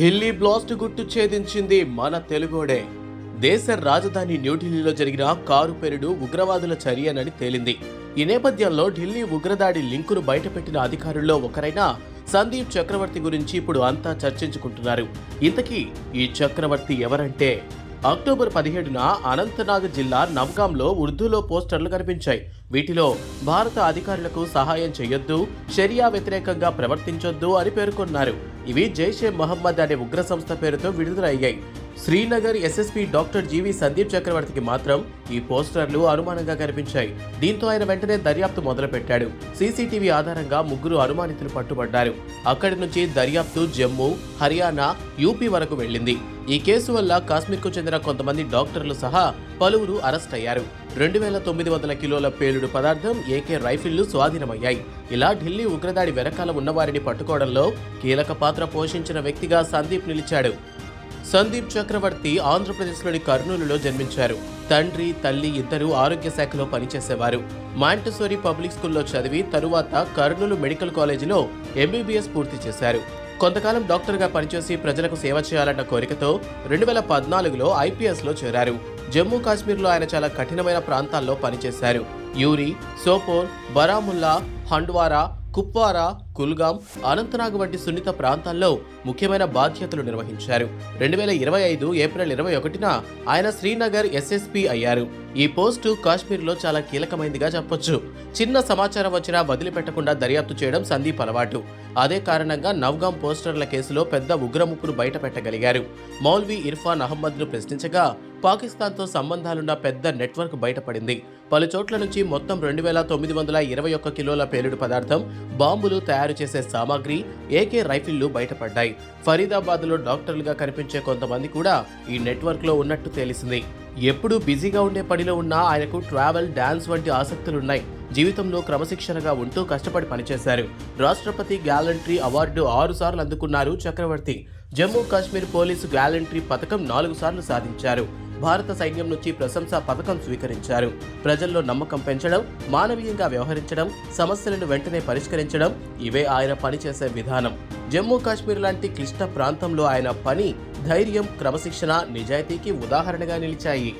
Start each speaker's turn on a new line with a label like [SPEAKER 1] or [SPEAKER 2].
[SPEAKER 1] Delhi blast గుట్టు ఛేదించింది మన తెలుగోడే. దేశ రాజధాని న్యూఢిల్లీలో జరిగిన కారు పెరుడు ఉగ్రవాదుల చర్యనని తేలింది. ఈ నేపథ్యంలో ఢిల్లీ ఉగ్రదాడి లింకును బయటపెట్టిన అధికారుల్లో ఒకరైన సందీప్ చక్రవర్తి గురించి ఇప్పుడు అంతా చర్చించుకుంటున్నారు. ఇంతకీ ఈ చక్రవర్తి ఎవరంటే? అక్టోబర్ పదిహేడున అనంతనాగ్ జిల్లా నవ్గాంలో ఉర్దూలో పోస్టర్లు కనిపించాయి. వీటిలో భారత అధికారులకు సహాయం చేయొద్దు షరియా వ్యతిరేకంగా ప్రవర్తించొద్దు అని పేర్కొన్నారు. ఇవి జైషే మహమ్మద్ అనే ఉగ్ర సంస్థ పేరుతో విడుదలయ్యాయి. Srinagar SSP doctor GV Sandeep చక్రవర్తికి మాత్రం ఈ పోస్టర్లు అనుమానంగా కనిపించాయి. దీంతో ఆయన వెంటనే దర్యాప్తు మొదలుపెట్టాడు. సీసీటీవీ ఆధారంగా ముగ్గురు అనుమానితులు పట్టుబడ్డారు. అక్కడి నుంచి దర్యాప్తు జమ్మూ హర్యానా యూపీ వరకు వెళ్ళింది. ఈ కేసు వల్ల కాశ్మీర్కు చెందిన కొంతమంది డాక్టర్లు సహా పలువురు అరెస్ట్ అయ్యారు. రెండు వేల తొమ్మిది వందల కిలోల పేలుడు పదార్థం ఏకే రైఫిళ్ళు స్వాధీనమయ్యాయి. ఇలా ఢిల్లీ ఉగ్రదాడి వెనకాల ఉన్నవారిని పట్టుకోవడంలో కీలక పాత్ర పోషించిన వ్యక్తిగా సందీప్ నిలిచాడు. సందీప్ చక్రవర్తి ఆంధ్రప్రదేశ్లోని కర్నూలులో జన్మించారు. తండ్రి తల్లి ఇద్దరు ఆరోగ్య శాఖలో పనిచేసేవారు. మాంటసోరీ పబ్లిక్ స్కూల్లో చదివి తరువాత కర్నూలు మెడికల్ కాలేజీలో ఎంబీబీఎస్ పూర్తి చేశారు. కొంతకాలం డాక్టర్గా పనిచేసి ప్రజలకు సేవ చేయాలన్న కోరికతో రెండు వేల పద్నాలుగులో ఐపీఎస్లో చేరారు. జమ్మూ కాశ్మీర్లో ఆయన చాలా కఠినమైన ప్రాంతాల్లో పనిచేశారు. యూరి సోపోర్ బరాముల్లా హండ్వారా కుప్వారా కుల్గాం అనంతనాగ్ వంటి సున్నిత ప్రాంతాల్లో ముఖ్యమైన బాధ్యతలు నిర్వహించారు. రెండు వేల ఇరవై ఐదు ఏప్రిల్ ఇరవై ఒకటిన ఆయన శ్రీనగర్ ఎస్ఎస్పీ అయ్యారు. ఈ పోస్టు కాశ్మీర్లో చాలా కీలకమైందిగా చెప్పొచ్చు. చిన్న సమాచారం వచ్చినా వదిలిపెట్టకుండా దర్యాప్తు చేయడం సందీప్ అలవాటు. అదే కారణంగా నవ్గాం పోస్టర్ల కేసులో పెద్ద ఉగ్రముప్పును బయటపెట్టగలిగారు. మౌల్వీ ఇర్ఫాన్ అహ్మద్ను ప్రశ్నించగా పాకిస్తాన్తో సంబంధాలున్న పెద్ద నెట్వర్క్ బయటపడింది. పలు చోట్ల నుంచి మొత్తం రెండు వేల తొమ్మిది వందల ఇరవై ఒక్క కిలోల పేలుడు పదార్థం బాంబులు తయారు చేసే సామాగ్రి ఏకే రైఫిళ్ళు బయటపడ్డాయి. ఫరీదాబాద్లో డాక్టర్లుగా కనిపించే కొంతమంది కూడా ఈ నెట్వర్క్లో ఉన్నట్టు తెలిసింది. ఎప్పుడూ బిజీగా ఉండే పనిలో ఉన్న ఆయనకు ట్రావెల్ డాన్స్ వంటి ఆసక్తులున్నాయి. జీవితంలో క్రమశిక్షణగా ఉంటూ కష్టపడి పనిచేశారు. రాష్ట్రపతి గ్యాలంట్రీ అవార్డు ఆరు సార్లు అందుకున్నారు చక్రవర్తి. జమ్మూ కాశ్మీర్ పోలీసు గ్యాలంట్రీ పథకం నాలుగు సార్లు సాధించారు. భారత సైన్యం నుంచి ప్రశంసా పథకం స్వీకరించారు. ప్రజల్లో నమ్మకం పెంచడం మానవీయంగా వ్యవహరించడం సమస్యలను వెంటనే పరిష్కరించడం ఇవే ఆయన పనిచేసే విధానం. జమ్మూ కాశ్మీర్ లాంటి క్లిష్ట ప్రాంతంలో ఆయన పని ధైర్యం క్రమశిక్షణ నిజాయితీకి ఉదాహరణగా నిలిచాయి.